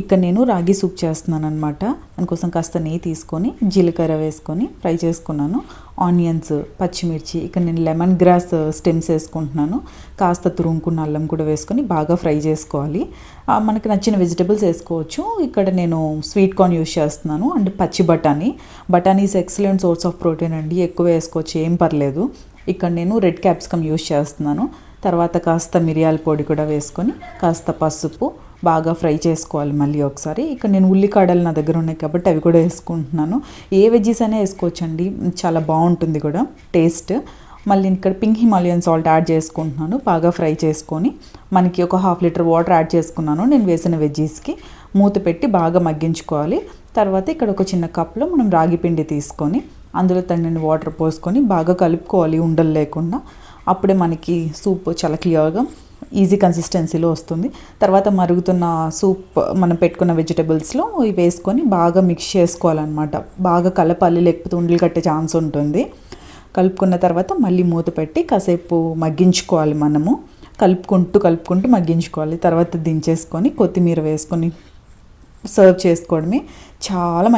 ఇక్కడ నేను రాగి సూప్ చేస్తున్నాను అనమాట దానికోసం కాస్త నెయ్యి తీసుకొని జీలకర్ర వేసుకొని ఫ్రై చేసుకున్నాను. ఆనియన్స్ పచ్చిమిర్చి ఇక్కడ నేను లెమన్ గ్రాస్ స్టెమ్స్ వేసుకుంటున్నాను. కాస్త తురుముకున్న అల్లం కూడా వేసుకొని బాగా ఫ్రై చేసుకోవాలి. మనకి నచ్చిన వెజిటబుల్స్ వేసుకోవచ్చు. ఇక్కడ నేను స్వీట్ కార్న్ యూస్ చేస్తున్నాను అండ్ పచ్చి బఠానీ. బఠానీస్ ఎక్సలెంట్ సోర్స్ ఆఫ్ ప్రోటీన్ అండి ఎక్కువ వేసుకోవచ్చు ఏం పర్లేదు. ఇక్కడ నేను రెడ్ క్యాప్సికమ్ యూస్ చేస్తున్నాను. తర్వాత కాస్త మిరియాల పొడి కూడా వేసుకొని కాస్త పసుపు బాగా ఫ్రై చేసుకోవాలి మళ్ళీ ఒకసారి. ఇక్కడ నేను ఉల్లికాడలు నా దగ్గర ఉన్నాయి కాబట్టి అవి కూడా వేసుకుంటున్నాను. ఏ వెజ్జీస్ అయినా వేసుకోవచ్చండి. చాలా బాగుంటుంది కూడా టేస్ట్. మళ్ళీ ఇక్కడ పింక్ హిమాలయన్ సాల్ట్ యాడ్ చేసుకుంటున్నాను. బాగా ఫ్రై చేసుకొని మనకి ఒక హాఫ్ లీటర్ వాటర్ యాడ్ చేసుకున్నాను నేను వేసిన వెజ్జీస్కి. మూత పెట్టి బాగా మగ్గించుకోవాలి. తర్వాత ఇక్కడ ఒక చిన్న కప్లో మనం రాగి పిండి తీసుకొని అందులో తగిన వాటర్ పోసుకొని బాగా కలుపుకోవాలి ఉండలు లేకుండా. అప్పుడే మనకి సూప్ చాలా క్లియర్గా ఈజీ కన్సిస్టెన్సీలో వస్తుంది. తర్వాత మరుగుతున్న సూప్ మనం పెట్టుకున్న వెజిటబుల్స్లో ఇవి వేసుకొని బాగా మిక్స్ చేసుకోవాలన్నమాట. బాగా కలపాలి లేకపోతే ఉండలు కట్టే ఛాన్స్ ఉంటుంది. కలుపుకున్న తర్వాత మళ్ళీ మూత పెట్టి కాసేపు మగ్గించుకోవాలి మనము. కలుపుకుంటూ కలుపుకుంటూ మగ్గించుకోవాలి. తర్వాత దించేసుకొని కొత్తిమీర వేసుకొని సర్వ్ చేసుకోవడమే. చాలా